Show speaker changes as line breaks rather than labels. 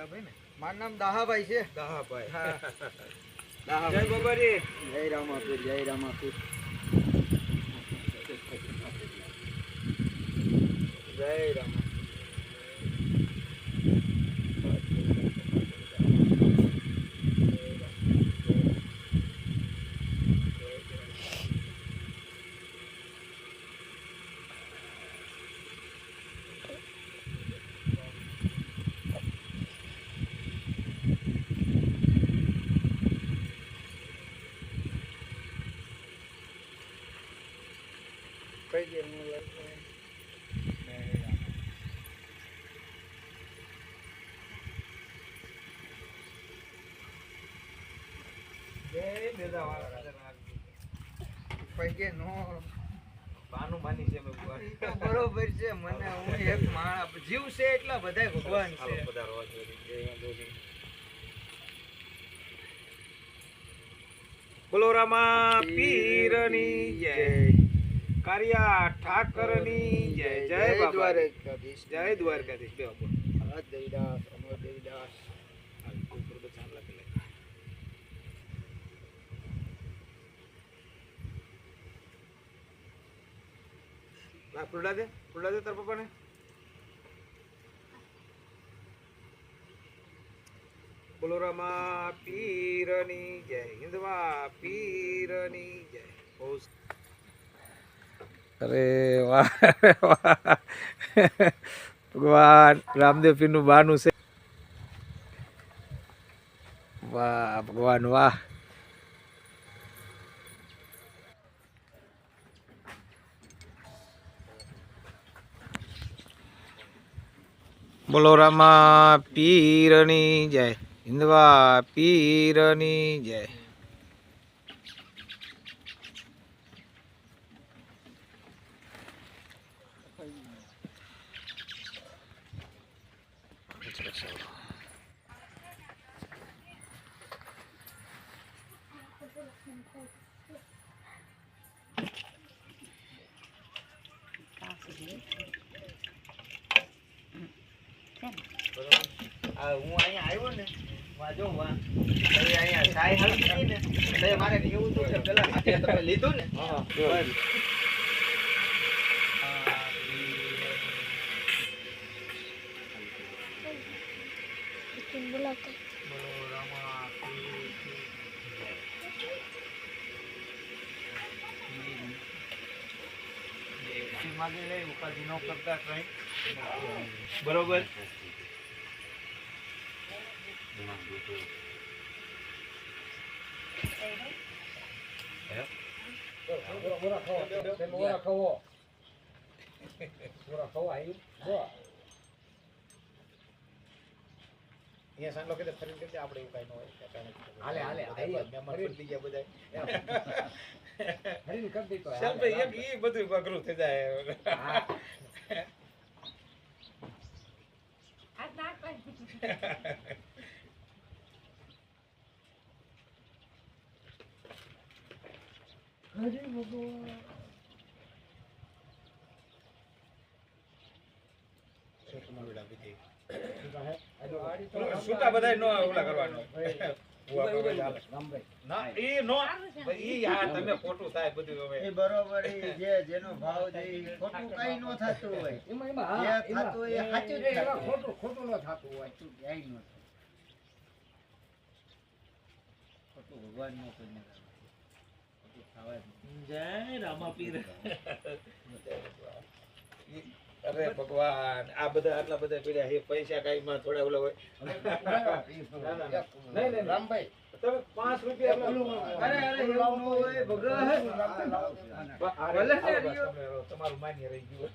મારું નામ દાહાભાઈ છે.
દાહાભાઈ.
હા.
જય રામાપુર
જય રામાપીર જય રામાપીર.
જય રામ
કઈ દે હું
જય બેદાવાળા
કઈ કે નો
બાનું માની છે મેં ભગવાન
ઈ તો બરોબર છે મને હું એક માણસ જીવ છે એટલા બધાય ભગવાન છે.
બોલો રામા પીરની જય. કારિયા ઠાકરની જય જય
દ્વારકાધીશ.
જય દ્વારકાધીશ. બે બોલ
દેવીદાસ અમર દેવીદાસ.
ફૂલડા દે ફૂલડા દે તાર પપ્પાને. પીરની જય હિન્દવા પીરની જય. બહુ અરે વાહ ભગવાન, રામદેવ પીરનું બાનું છે. વાહ, ભગવાન, વાહ. બોલો રામા, પીરની જય. હિન્દવા પીરની જય.
આ હું અહીંયા આવ્યો ને વા જો વા તમે અહીંયા સાઈ હાલી હતી ને તો મારે એવું હતું કે પેલા હાથે તમે લીધું ને બસ. બોલો રામા પીર કી જય. માગે લે ઉપાધિ ન કરતા કઈ બરોબર
અહીંયા સાંજલો કીધું ફરી કીધું આપણે એવું કાંઈ ન હોય
હાલે, હાલે,
મહેમાન બદલી ગયા બધા
હરીને કરી દીધો
ચાલ ભાઈ એક ઈ બધું અઘરું થઈ જાય. છૂટા બધાય નો ઓલા કરવાનો. ના ઈ નો ઈ હા તમે ખોટું થાય બધું હવે.
એ બરોબર જે જેનો ભાવ છે ખોટું કઈ નો થતું હોય. જે થતું એ સાચું જ ખોટું ખોટું નો થતું હોય તું ક્યાંય નો થાય. ખોટું ભગવાન નો.
જય રામાપીર
ઈ- ભગવાન આ બધા આટલા બધા પીડ્યા હે પૈસા કઈ માં થોડા ઓલા હોય. નહીં, નહીં.
રામભાઈ.
તમે પાંચ રૂપિયા
અરે અરે એવું હોય ભગવાન.
તમારું માન્ય રહી ગયું.